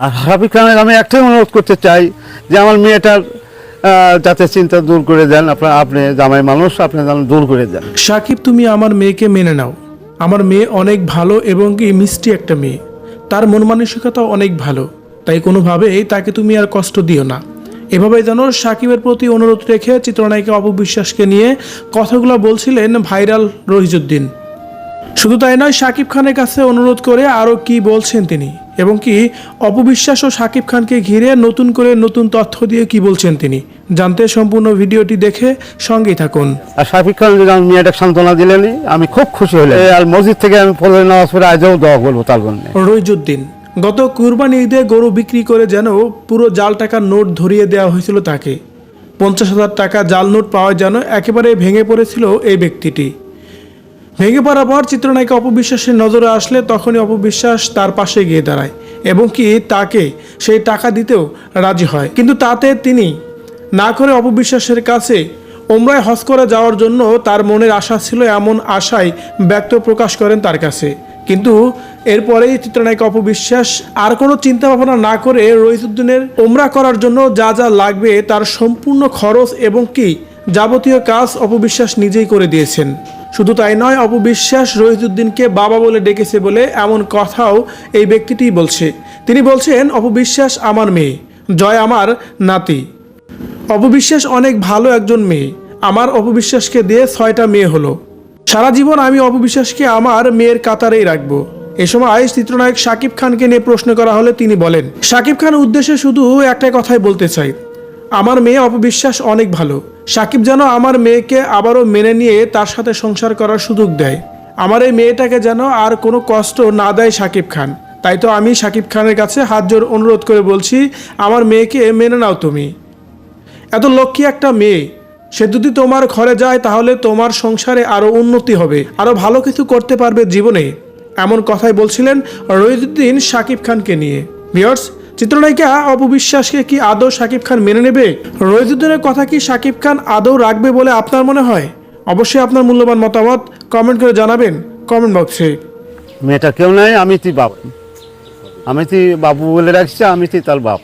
আর হাফিজ খানের আমি একটাই অনুরোধ করতে চাই যে আমার মেয়েটার যাতে চিন্তা দূর করে দেন, আপনার, আপনি জামাই মানুষ, আপনি যেন দূর করে দেন। সাকিব, তুমি আমার মেয়েকে মেনে নাও। আমার মেয়ে অনেক ভালো এবং কি মিষ্টি একটা মেয়ে। তার মন মানসিকতা অনেক ভালো। তাই কোনোভাবেই তাকে তুমি আর কষ্ট দিও না। এভাবে যেন সাকিবের প্রতি অনুরোধ রেখে চিত্রনায়িকা অপবিশ্বাসকে নিয়ে কথাগুলো বলছিলেন ভাইরাল রহিজুদ্দিন। শুধু তাই নয়, সাকিব খানের কাছে অনুরোধ করে আরও কি বলছেন তিনি? এবং কি অপবিশ্বাস ও সাকিব খানকে ঘিরে নতুন করে নতুন তথ্য দিয়ে কি বলছেন তিনি? জানতে সম্পূর্ণ ভিডিওটি দেখে সঙ্গেই থাকুন। আর শাফিক খান যদি আমার মেয়েটা সান্ত্বনা দিলেন আমি খুব খুশি হলাম আর মসজিদ থেকে আমি ফজর নামাজ পড়ে আজও দোয়া করব তার জন্য। রইজুদ্দিন গত কুরবানি ঈদে গরু বিক্রি করে যেন পুরো জাল টাকার নোট ধরিয়ে দেওয়া হয়েছিল তাকে। পঞ্চাশ হাজার টাকা জাল নোট পাওয়া যেন একেবারে ভেঙে পড়েছিল এই ব্যক্তিটি। ভেঙে পড়ার পর চিত্রনায়িকা অপবিশ্বাসের নজরে আসলে তখনই অপবিশ্বাস তার পাশে গিয়ে দাঁড়ায় এবং কি তাকে সেই টাকা দিতেও রাজি হয়। কিন্তু তাতে তিনি না করে অপবিশ্বাসের কাছে ওমরায় হজ করে যাওয়ার জন্য তার মনের আশা ছিল এমন আশায় ব্যক্ত প্রকাশ করেন তার কাছে। কিন্তু এরপরেই চিত্রনায়িকা অপবিশ্বাস আর কোনো চিন্তা ভাবনা না করে রইসুদ্দিনের ওমরা করার জন্য যা যা লাগবে তার সম্পূর্ণ খরচ এবং কি যাবতীয় কাজ অপবিশ্বাস নিজেই করে দিয়েছেন। শুধু তাই নয় অপবিশ্বাস রহিদুদ্দিনকে বাবা বলে ডেকেছে বলে এমন কথাও এই ব্যক্তিটিই বলছে। তিনি বলছেন অপবিশ্বাস আমার মেয়ে, জয় আমার নাতি। অপবিশ্বাস অনেক ভালো একজন মেয়ে। আমার অপবিশ্বাসকে দিয়ে ছয়টা মেয়ে হলো। সারা জীবন আমি অপবিশ্বাসকে আমার মেয়ের কাতারেই রাখব। এ সময় চিত্রনায়ক শাকিব খানকে নিয়ে প্রশ্ন করা হলে তিনি বলেন, শাকিব খান উদ্দেশ্যে শুধু একটাই কথাই বলতে চাই। আমার মেয়ে অপবিশ্বাস অনেক ভালো। সাকিব যেন আমার মেয়েকে আবারও মেনে নিয়ে তার সাথে সংসার করার সুযোগ দেয়। আমার এই মেয়েটাকে যেন আর কোনো কষ্ট না দেয় সাকিব খান। তাই তো আমি সাকিব খানের কাছে হাত জোর অনুরোধ করে বলছি, আমার মেয়েকে মেনে নাও তুমি। এত লক্ষ্মী একটা মেয়ে। সে যদি তোমার ঘরে যায় তাহলে তোমার সংসারে আরও উন্নতি হবে আরও ভালো কিছু করতে পারবে জীবনে। এমন কথাই বলছিলেন রহিদুদ্দিন শাকিব খানকে নিয়ে। ভিওর্স চিত্রনায়িকা অপবিশ্বাসকে কি আদৌ শাকিব খান মেনে নেবে? রহিদুদ্দিনের কথা কি শাকিব খান আদৌ রাখবে বলে আপনার মনে হয়? অবশ্যই আপনার মূল্যবান মতামত কমেন্ট করে জানাবেন কমেন্ট বক্সে মেয়েটা কেউ নাই, আমি তুই বাপ। আমি তুই বাবু বলে রাখছি, আমি তুই তার বাপ।